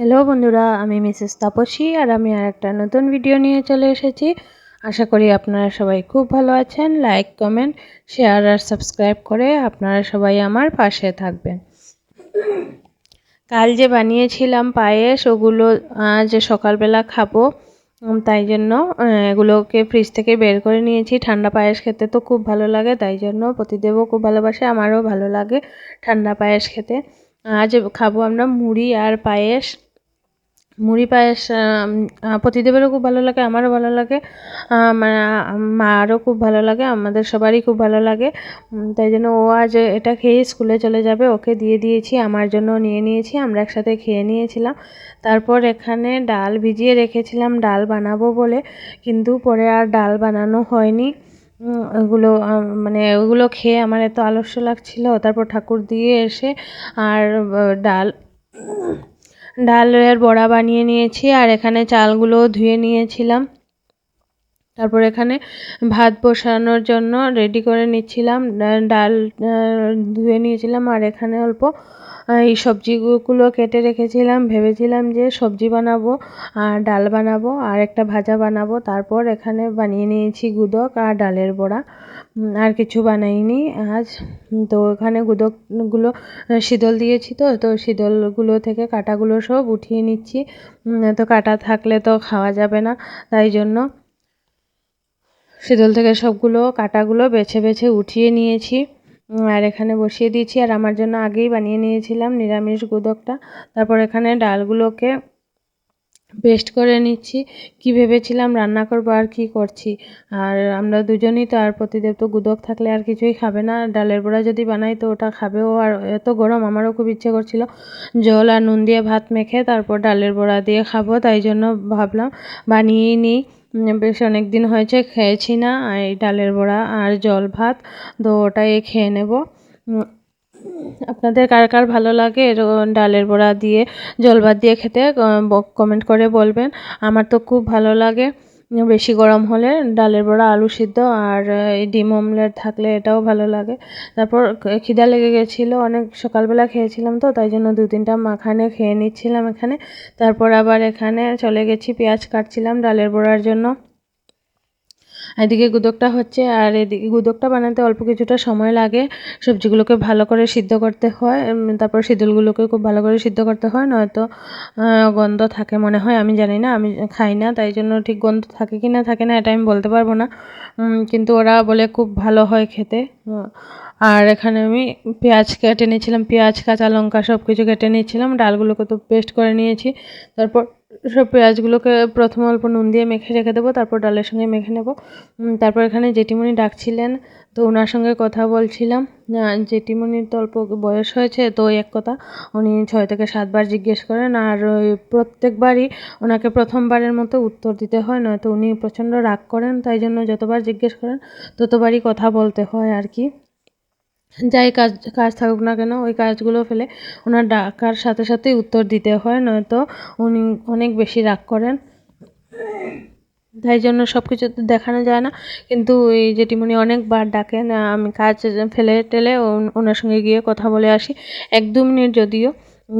Hello বন্ধুরা, আমি Mrs Tapasi আর আমি আর একটা নতুন ভিডিও নিয়ে চলে এসেছি। আশা করি আপনারা সবাই খুব ভালো আছেন। লাইক কমেন্ট শেয়ার আর সাবস্ক্রাইব করে আপনারা সবাই আমার পাশে থাকবেন। কাল যে বানিয়েছিলাম পায়েস, ওগুলো আজ সকালবেলা খাব। তাই জন্য এগুলোকে ফ্রিজ থেকে বের করে নিয়েছি। ঠান্ডা পায়েস খেতে তো খুব ভালো লাগে, তাই জন্য প্রতিদেবও খুব ভালোবাসে, আমারও ভালো লাগে ঠান্ডা পায়েস খেতে। আজ খাব আমরা মুড়ি আর পায়েস। মুড়ি পায়েস প্রতিদেবেরও খুব ভালো লাগে, আমারও ভালো লাগে মারও খুব ভালো লাগে, আমাদের সবারই খুব ভালো লাগে। তাই জন্য ও আজ এটা খেয়ে স্কুলে চলে যাবে, ওকে দিয়ে দিয়েছি, আমার জন্য নিয়ে নিয়েছি, আমরা একসাথে খেয়ে নিয়েছিলাম। তারপর এখানে ডাল ভিজিয়ে রেখেছিলাম, ডাল বানাবো বলে, কিন্তু পরে আর ডাল বানানো হয়নি। ওগুলো মানে ওগুলো খেয়ে আমার এত আলস্য লাগছিল, তারপর ঠাকুর দিয়ে এসে আর ডাল ডালের বড়া বানিয়ে নিয়েছি আর এখানে চালগুলো ধুয়ে নিয়েছিলাম। তারপর এখানে ভাত বসানোর জন্য রেডি করে নিচ্ছিলাম। ডাল ধুয়ে নিয়েছিলাম আর এখানে অল্প এই সবজিগুলো কেটে রেখেছিলাম। ভেবেছিলাম যে সবজি বানাবো আর ডাল বানাবো, আর একটা ভাজা বানাবো। তারপর এখানে বানিয়ে নিয়েছি গুদক আর ডালের বড়া। আর কিছু বানাইনি আজ। তো এখানে গুদকগুলো শীতল দিয়েছি তো তো শীতলগুলো থেকে কাটাগুলো সব উঠিয়ে নিচ্ছি। তো কাটা থাকলে তো খাওয়া যাবে না, তাই জন্য শীতল থেকে সবগুলো কাটাগুলো বেছে বেছে উঠিয়ে নিয়েছি। আর এখানে বসিয়ে দিয়েছি। আর আমার জন্য আগেই বানিয়ে নিয়েছিলাম নিরামিষ গুদকটা। তারপর এখানে ডালগুলোকে পেস্ট করে নিচ্ছি। কি ভেবেছিলাম রান্না করব আর কি করছি? আর আমরা দুজনই তো, আর প্রতিদেব তো গুদক থাকলে আর কিছুই খাবে না। ডালের বড়া যদি বানাই তো ওটা খাবেও। আর এত গরম, আমারও খুব ইচ্ছে করছিল জল আর নুন দিয়ে ভাত মেখে তারপর ডালের বড়া দিয়ে খাব। তাই জন্য ভাবলাম বানিয়েই নিই। বেশ অনেক দিন হয়েছে, খেয়েছি না, এই ডালের বড়া আর জল ভাত, তো ওটাই খেয়ে নেব। আপনাদের কার কার ভালো লাগে ডালের বড়া দিয়ে, জল ভাত দিয়ে খেতে কমেন্ট করে বলবেন। আমার তো খুব ভালো লাগে। বেশি গরম হলে ডালের বড়া, আলু সিদ্ধ আর, এই ডিম অমলেট থাকলে এটাও ভালো লাগে। তারপর খিদা লেগে গেছিল, অনেক সকালবেলা খেয়েছিলাম তো, তাই জন্য দু তিনটা মাখানে খেয়ে নিচ্ছিলাম এখানে। তারপর আবার এখানে চলে গেছি, পেঁয়াজ কাটছিলাম ডালের বড়ার জন্য। এদিকে গুদকটা হচ্ছে আর এদিকে গুদকটা বানাতে অল্প কিছুটা সময় লাগে। সবজিগুলোকে ভালো করে সিদ্ধ করতে হয় তারপর শীতলগুলোকে খুব ভালো করে সিদ্ধ করতে হয়, নয়তো গন্ধ থাকে মনে হয়, আমি জানি না, আমি খাই না, তাই জন্য ঠিক গন্ধ থাকে কি না থাকে না, এটা আমি বলতে পারব না। কিন্তু ওরা বলে খুব ভালো হয় খেতে। আর এখানে আমি পেঁয়াজ কেটে নিয়েছিলাম, পেঁয়াজ, কাঁচা লঙ্কা সব কিছু কেটে নিয়েছিলাম, ডালগুলোকে তো পেস্ট করে নিয়েছি। তারপর সব পেঁয়াজগুলোকে প্রথমে অল্প নুন দিয়ে মেখে রেখে দেবো, তারপর ডালের সঙ্গে মেখে নেব। তারপর এখানে জেঠিমণি ডাকছিলেন, তো ওনার সঙ্গে কথা বলছিলাম। জেঠিমণির তো অল্প বয়স হয়েছে, তো এক কথা, উনি ছয় থেকে সাতবার জিজ্ঞেস করেন, আর প্রত্যেকবারই ওনাকে প্রথমবারের মতো উত্তর দিতে হয়, নয়তো উনি প্রচণ্ড রাগ করেন, তাই জন্য যতবার জিজ্ঞেস করেন, ততবারই কথা বলতে হয় আর কি। যাই কাজ কাজ থাকুক না কেন, ওই কাজগুলো ফেলে ওনার ডাকার সাথে সাথেই উত্তর দিতে হয়, নয়তো উনি অনেক বেশি রাগ করেন। তাই জন্য সব কিছু তো দেখানো যায় না। কিন্তু এই জেঠিমণি অনেকবার ডাকেন, আমি কাজ ফেলে টেলে ওনার সঙ্গে গিয়ে কথা বলে আসি, এক দু মিনিট যদিও।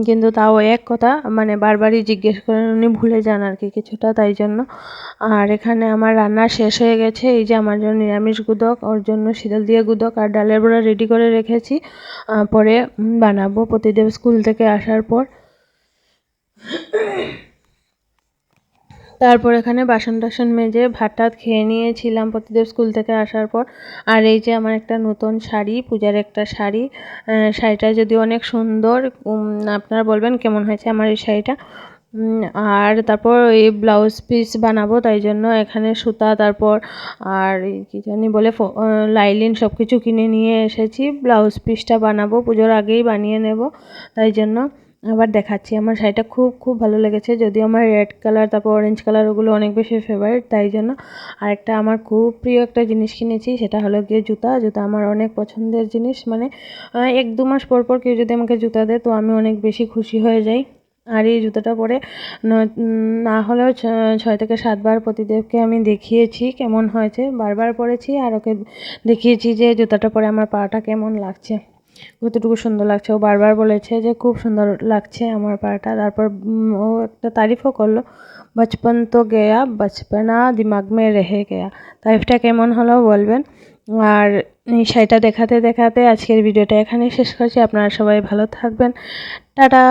কিন্তু তাও এক কথা মানে বারবারই জিজ্ঞেস করেন উনি ভুলে যান আর কি কিছুটা, তাই জন্য। আর এখানে আমার রান্না শেষ হয়ে গেছে, এই যে আমার জন্য নিরামিষ গুদক, ওর জন্য শীতল দিয়ে গুদক আর ডালের বড়া রেডি করে রেখেছি। পরে বানাবো প্রতিদেব স্কুল থেকে আসার পর। তারপর এখানে বাসন টাসন মেজে ভাত টাত খেয়ে নিয়েছিলাম প্রতিদেব স্কুল থেকে আসার পর। আর এই যে আমার একটা নতুন শাড়ি, পূজার একটা শাড়ি শাড়িটা যদি অনেক সুন্দর আপনারা বলবেন কেমন হয়েছে আমার এই শাড়িটা। আর তারপর এই ব্লাউজ পিস বানাবো, তাই জন্য এখানে সুতা, তারপর আর কী জানি বলে লাইলিন সব কিছু কিনে নিয়ে এসেছি। ব্লাউজ পিসটা বানাবো, পুজোর আগেই বানিয়ে নেব, তাই জন্য আবার দেখাচ্ছি। আমার শাড়িটা খুব খুব ভালো লেগেছে। যদিও আমার রেড কালার তারপর অরেঞ্জ কালার ওগুলো অনেক বেশি ফেভারিট তাই জন্য আরেকটা আমার খুব প্রিয় একটা জিনিস কিনেছি, সেটা হলো গিয়ে জুতা। জুতা আমার অনেক পছন্দের জিনিস। মানে এক দু মাস পর পর কেউ যদি আমাকে জুতা দেয়, তো আমি অনেক বেশি খুশি হয়ে যাই। আর এই জুতোটা পরে না হলেও ছয় থেকে সাতবার প্রতিদেবকে আমি দেখিয়েছি কেমন হয়েছে। বারবার পরেছি আর ওকে দেখিয়েছি যে জুতাটা পরে আমার পাটা কেমন লাগছে। কতটুকু সুন্দর লাগছে। ও বারবার বলেছে যে, খুব সুন্দর লাগছে আমার পাটা তারপর ও একটা তারিফও করল, বচপন তো গেয়া, বচপনা দিমাগ মে রেহে গেয়া। তারিফটা কেমন হলো বলবেন? আর এই শাড়িটা দেখাতে দেখাতে আজকের ভিডিওটা এখানেই শেষ করছি। আপনারা সবাই ভালো থাকবেন। টাটা!